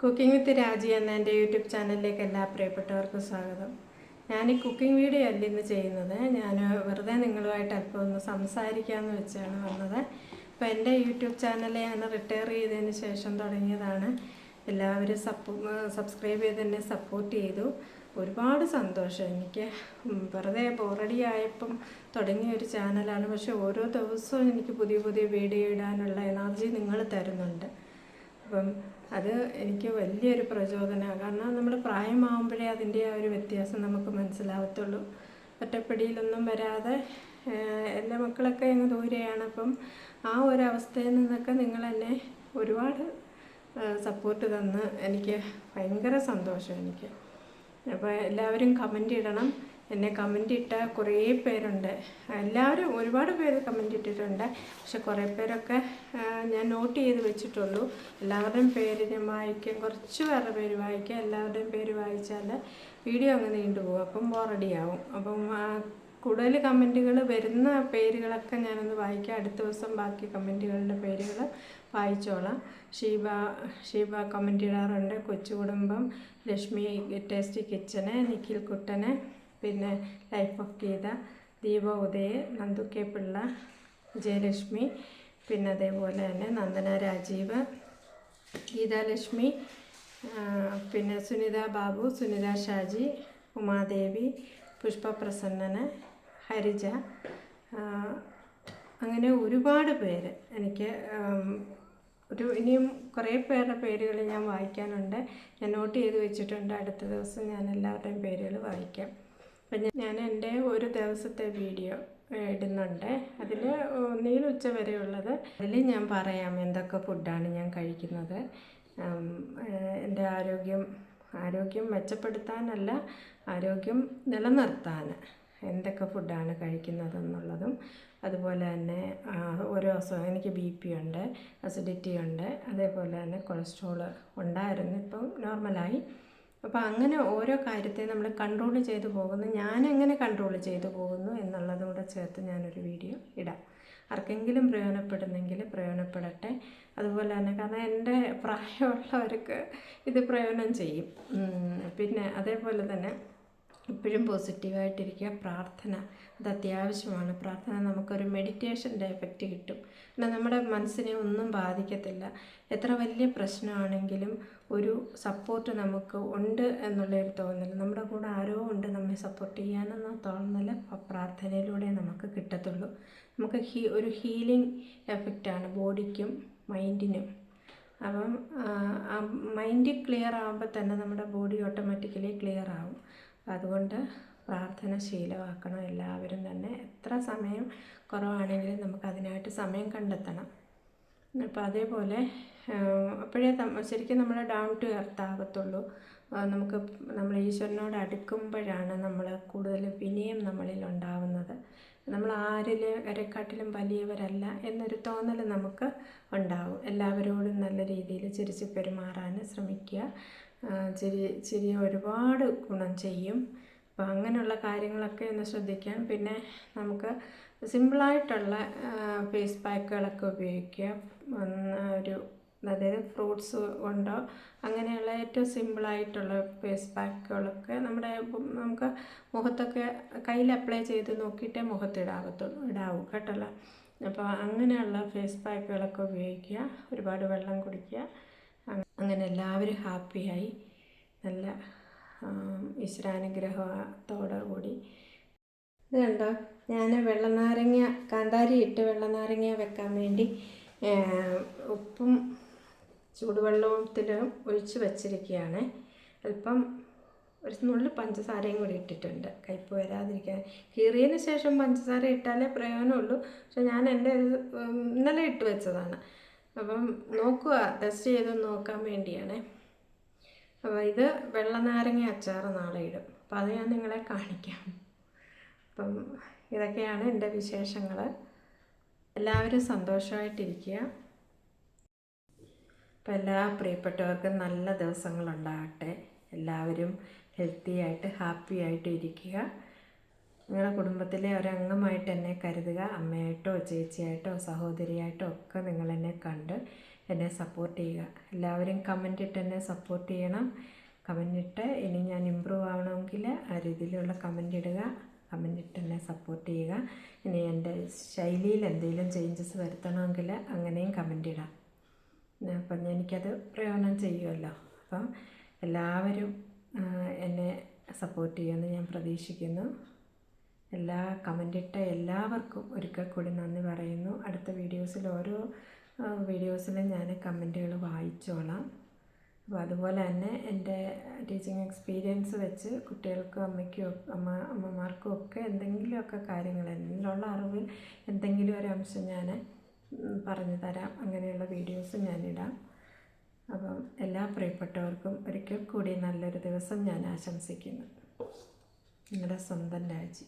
Cooking വിത്ത് രാജി എന്ന എന്റെ യൂട്യൂബ് ചാനലിലേക്ക് എല്ലാ പ്രിയപ്പെട്ടവർക്കും സ്വാഗതം. ഞാൻ ഈ കുക്കിംഗ് വീഡിയോ അല്ല ഇന്ന് ചെയ്യുന്നത്. ഞാൻ വെറുതെ നിങ്ങളുമായിട്ട് അല്പം ഒന്ന് സംസാരിക്കാമെന്ന് വെച്ചാണ് വന്നത്. അപ്പോൾ എന്റെ യൂട്യൂബ് ചാനൽ ഞാൻ റിട്ടയർ ചെയ്തതിന് ശേഷം തുടങ്ങിയതാണ്. എല്ലാവരും സപ്പോ സബ്സ്ക്രൈബ് ചെയ്ത് എന്നെ സപ്പോർട്ട് ചെയ്തു. ഒരുപാട് സന്തോഷം. എനിക്ക് വെറുതെ ബോറടി ആയപ്പം തുടങ്ങിയ ഒരു ചാനലാണ്. പക്ഷെ ഓരോ ദിവസവും എനിക്ക് പുതിയ പുതിയ വീഡിയോ ഇടാനുള്ള എനർജി നിങ്ങൾ തരുന്നുണ്ട്. അപ്പം അത് എനിക്ക് വലിയൊരു പ്രചോദനമാണ്. കാരണം നമ്മൾ പ്രായമാകുമ്പോഴേ അതിന്റെ ആ ഒരു വ്യത്യാസം നമുക്ക് മനസ്സിലാവത്തുള്ളൂ. ഒറ്റപ്പെടിയിലൊന്നും വരാതെ എന്റെ മക്കളൊക്കെ അങ്ങ് ദൂരെയാണ്. അപ്പം ആ ഒരു അവസ്ഥയിൽ നിന്നൊക്കെ നിങ്ങൾ എന്നെ ഒരുപാട് സപ്പോർട്ട് തന്ന് എനിക്ക് ഭയങ്കര സന്തോഷം എനിക്ക്. അപ്പോൾ എല്ലാവരും കമന്റ് ഇടണം. എന്നെ കമന്റ് ഇട്ട കുറേ പേരുണ്ട്. എല്ലാവരും ഒരുപാട് പേര് കമന്റ് ഇട്ടിട്ടുണ്ട്. പക്ഷെ കുറേ പേരൊക്കെ ഞാൻ നോട്ട് ചെയ്ത് വെച്ചിട്ടുള്ളൂ. എല്ലാവരുടെയും പേര് ഞാൻ വായിക്കാം. കുറച്ച് പേരുടെ പേര് വായിക്കാം. എല്ലാവരുടെയും പേര് വായിച്ചാൽ വീഡിയോ അങ്ങ് നീണ്ടുപോകും അപ്പം ബോറടിയാവും അപ്പം കൂടുതൽ കമന്റുകൾ വരുന്ന പേരുകളൊക്കെ ഞാനൊന്ന് വായിക്കാം. അടുത്ത ദിവസം ബാക്കി കമന്റുകളുടെ പേരുകൾ വായിച്ചോളാം. ഷീബ ഷീബ കമന്റ് ഇടാറുണ്ട്. കൊച്ചു കുടുംബം ലക്ഷ്മി ടേസ്റ്റി കിച്ചന് നിഖിൽ കുട്ടന് പിന്നെ life of Geetha Deepa Udaya Nandu K Pillai Jayalakshmi പിന്നെ അതേപോലെ തന്നെ നന്ദന രാജീവ് ഗീതാലക്ഷ്മി പിന്നെ സുനിത ബാബു സുനിത ഷാജി ഉമാദേവി പുഷ്പ പ്രസന്നന് ഹരിജ അങ്ങനെ ഒരുപാട് പേര് എനിക്ക് ഒരു ഇനിയും കുറേ പേരുടെ പേരുകൾ ഞാൻ വായിക്കാനുണ്ട്. ഞാൻ നോട്ട് ചെയ്ത് വെച്ചിട്ടുണ്ട്. അടുത്ത ദിവസം ഞാൻ എല്ലാവരുടെയും പേരുകൾ വായിക്കാം. അപ്പം ഞാൻ- എന്റെ ഒരു ദിവസത്തെ വീഡിയോ ഇടുന്നുണ്ട്. അതിൽ ഒന്നിൽ ഉച്ച വരെ ഉള്ളത് അതിൽ ഞാൻ പറയാം എന്തൊക്കെ ഫുഡാണ് ഞാൻ കഴിക്കുന്നത്. എന്റെ ആരോഗ്യം ആരോഗ്യം മെച്ചപ്പെടുത്താനല്ല ആരോഗ്യം നിലനിർത്താൻ എന്തൊക്കെ ഫുഡാണ് കഴിക്കുന്നതെന്നുള്ളതും അതുപോലെ തന്നെ ഓരോ അസുഖം എനിക്ക് ബി പി ഉണ്ട് അസിഡിറ്റി ഉണ്ട് അതേപോലെ തന്നെ കൊളസ്ട്രോൾ ഉണ്ടായിരുന്നു. ഇപ്പം നോർമലായി. അപ്പോൾ അങ്ങനെ ഓരോ കാര്യത്തെ നമ്മൾ കൺട്രോൾ ചെയ്തു പോകുന്നു. ഞാൻ എങ്ങനെ കൺട്രോൾ ചെയ്തു പോകുന്നു എന്നുള്ളതും കൂടെ ചേർത്ത് ഞാനൊരു വീഡിയോ ഇടാം. ആർക്കെങ്കിലും പ്രയോജനപ്പെടുന്നെങ്കിൽ പ്രയോജനപ്പെടട്ടെ. അതുപോലെ തന്നെ കാരണം എന്റെ പ്രായമുള്ളവർക്ക് ഇത് പ്രയോജനം ചെയ്യും. പിന്നെ അതേപോലെ തന്നെ എപ്പോഴും പോസിറ്റീവായിട്ടിരിക്കുക. പ്രാർത്ഥന അത് അത്യാവശ്യമാണ്. പ്രാർത്ഥന നമുക്കൊരു മെഡിറ്റേഷന്റെ എഫക്റ്റ് കിട്ടും. എന്നാൽ നമ്മുടെ മനസ്സിനെ ഒന്നും ബാധിക്കത്തില്ല. എത്ര വലിയ പ്രശ്നമാണെങ്കിലും ഒരു സപ്പോർട്ട് നമുക്ക് ഉണ്ട് എന്നുള്ളൊരു തോന്നൽ നമ്മുടെ കൂടെ ആരോ ഉണ്ട് നമ്മെ സപ്പോർട്ട് ചെയ്യാനെന്ന തോന്നൽ പ്രാർത്ഥനയിലൂടെ നമുക്ക് കിട്ടത്തുള്ളൂ. നമുക്ക് ഹീ ഒരു ഹീലിംഗ് എഫക്റ്റാണ് ബോഡിക്കും മൈൻഡിനും. അപ്പം മൈൻഡ് ക്ലിയർ ആകുമ്പോൾ തന്നെ നമ്മുടെ ബോഡി ഓട്ടോമാറ്റിക്കലി ക്ലിയർ ആവും. അതുകൊണ്ട് പ്രാർത്ഥന ശീലമാക്കണം. എല്ലാവരും തന്നെ എത്ര സമയം കുറവാണെങ്കിലും നമുക്ക് അതിനായിട്ട് സമയം കണ്ടെത്തണം. അപ്പോൾ അതേപോലെ അപ്പോഴേ ശരിക്കും നമ്മൾ ഡൗൺ ടു എർത്ത് ആകത്തുള്ളൂ. നമുക്ക് നമ്മൾ ഈശ്വരനോട് അടുക്കുമ്പോഴാണ് നമ്മൾ കൂടുതൽ വിനയം നമ്മളിൽ ഉണ്ടാവുന്നത്. നമ്മൾ ആരിലേക്കാട്ടിലും വലിയവരല്ല എന്നൊരു തോന്നൽ നമുക്ക് ഉണ്ടാവും. എല്ലാവരോടും നല്ല രീതിയിൽ ചിരിച്ച് പെരുമാറാൻ ശ്രമിക്കുക. ചിരി ചിരി ഒരുപാട് ഗുണം ചെയ്യും. അപ്പോൾ അങ്ങനെയുള്ള കാര്യങ്ങളൊക്കെ ഒന്ന് ശ്രദ്ധിക്കാം. പിന്നെ നമുക്ക് സിമ്പിളായിട്ടുള്ള ഫേസ് പാക്കുകളൊക്കെ ഉപയോഗിക്കാം. ഒന്ന് ഒരു അതായത് ഫ്രൂട്ട്സ് കൊണ്ടോ അങ്ങനെയുള്ള ഏറ്റവും സിമ്പിളായിട്ടുള്ള ഫേസ് പാക്കുകളൊക്കെ നമ്മുടെ നമുക്ക് മുഖത്തൊക്കെ കയ്യിൽ അപ്ലൈ ചെയ്ത് നോക്കിയിട്ടേ മുഖത്തിടാകത്തുള്ളൂ ഇടാവൂ കേട്ടല്ലോ. അപ്പോൾ അങ്ങനെയുള്ള ഫേസ് പാക്കുകളൊക്കെ ഉപയോഗിക്കുക. ഒരുപാട് വെള്ളം കുടിക്കുക. അങ്ങനെ എല്ലാവരും ഹാപ്പിയായി. നല്ല ഈശ്വരാനുഗ്രഹത്തോടെ ഈശ്വരാനുഗ്രഹത്തോടു കൂടി ഇത് കണ്ടോ? ഞാൻ വെള്ളനാരങ്ങ കാന്താരി ഇട്ട് വെള്ളനാരങ്ങ വെക്കാൻ വേണ്ടി ഉപ്പും ചൂടുവെള്ളത്തിലും ഒഴിച്ച് വെച്ചിരിക്കുകയാണ്. അല്പം ഒരു നുള്ളിൽ പഞ്ചസാരയും കൂടി ഇട്ടിട്ടുണ്ട്. കയ്പ്പ് വരാതിരിക്കാൻ. കീറിയതിന് ശേഷം പഞ്ചസാര ഇട്ടാലേ പ്രയോജനമുള്ളൂ. പക്ഷെ ഞാൻ എന്റെ ഒരു, ഇന്നലെ ഇട്ട് വെച്ചതാണ്. അപ്പം നോക്കുക ടെസ്റ്റ് ചെയ്ത് നോക്കാൻ വേണ്ടിയാണ്. അപ്പോൾ ഇത് വെള്ളനാരങ്ങ അച്ചാർ നാളെ ഇടും. അപ്പോൾ അത് ഞാൻ നിങ്ങളെ കാണിക്കാം. അപ്പം ഇതൊക്കെയാണ് എന്റെ വിശേഷങ്ങൾ. എല്ലാവരും സന്തോഷമായിട്ടിരിക്കുക. അപ്പം എല്ലാ പ്രിയപ്പെട്ടവർക്കും നല്ല ദിവസങ്ങളുണ്ടാകട്ടെ. എല്ലാവരും ഹെൽത്തി ആയിട്ട് ഹാപ്പി ആയിട്ട് ഇരിക്കുക. നിങ്ങളുടെ കുടുംബത്തിലെ ഒരംഗമായിട്ട് എന്നെ കരുതുക. അമ്മയായിട്ടോ ചേച്ചിയായിട്ടോ സഹോദരിയായിട്ടോ ഒക്കെ നിങ്ങൾ എന്നെ കണ്ട് എന്നെ സപ്പോർട്ട് ചെയ്യുക. എല്ലാവരും കമന്റ് ഇട്ട് എന്നെ സപ്പോർട്ട് ചെയ്യണം. കമന്റ് ഇട്ട് ഇനി ഞാൻ ഇമ്പ്രൂവ് ആവണമെങ്കിൽ ആ രീതിയിലുള്ള കമന്റ് ഇടുക. കമന്റ് ഇട്ട് എന്നെ സപ്പോർട്ട് ചെയ്യുക. ഇനി എന്റെ ശൈലിയിൽ എന്തെങ്കിലും ചേഞ്ചസ് വരുത്തണമെങ്കിൽ അങ്ങനെയും കമന്റ് ഇടാം. അപ്പം എനിക്കത് പ്രയോജനം ചെയ്യുമല്ലോ. അപ്പം എല്ലാവരും എന്നെ സപ്പോർട്ട് ചെയ്യുമെന്ന് ഞാൻ പ്രതീക്ഷിക്കുന്നു. എല്ലാ കമന്റ് ഇട്ട എല്ലാവർക്കും ഒരിക്കൽ കൂടി നന്ദി പറയുന്നു. അടുത്ത വീഡിയോസിൽ ഓരോ വീഡിയോസിലും ഞാൻ കമന്റുകൾ വായിച്ചോളാം. അപ്പോൾ അതുപോലെ തന്നെ എന്റെ ടീച്ചിങ് എക്സ്പീരിയൻസ് വെച്ച് കുട്ടികൾക്കും അമ്മയ്ക്കും അമ്മ അമ്മമാർക്കും ഒക്കെ എന്തെങ്കിലുമൊക്കെ കാര്യങ്ങൾ എന്നിലുള്ള അറിവിൽ എന്തെങ്കിലും ഒരു അംശം ഞാൻ പറഞ്ഞു തരാം. അങ്ങനെയുള്ള വീഡിയോസ് ഞാനിടാം അപ്പം എല്ലാ പ്രിയപ്പെട്ടവർക്കും ഒരിക്കൽ കൂടി നല്ലൊരു ദിവസം ഞാൻ ആശംസിക്കുന്നു. നിങ്ങളുടെ സ്വന്തം രാജി.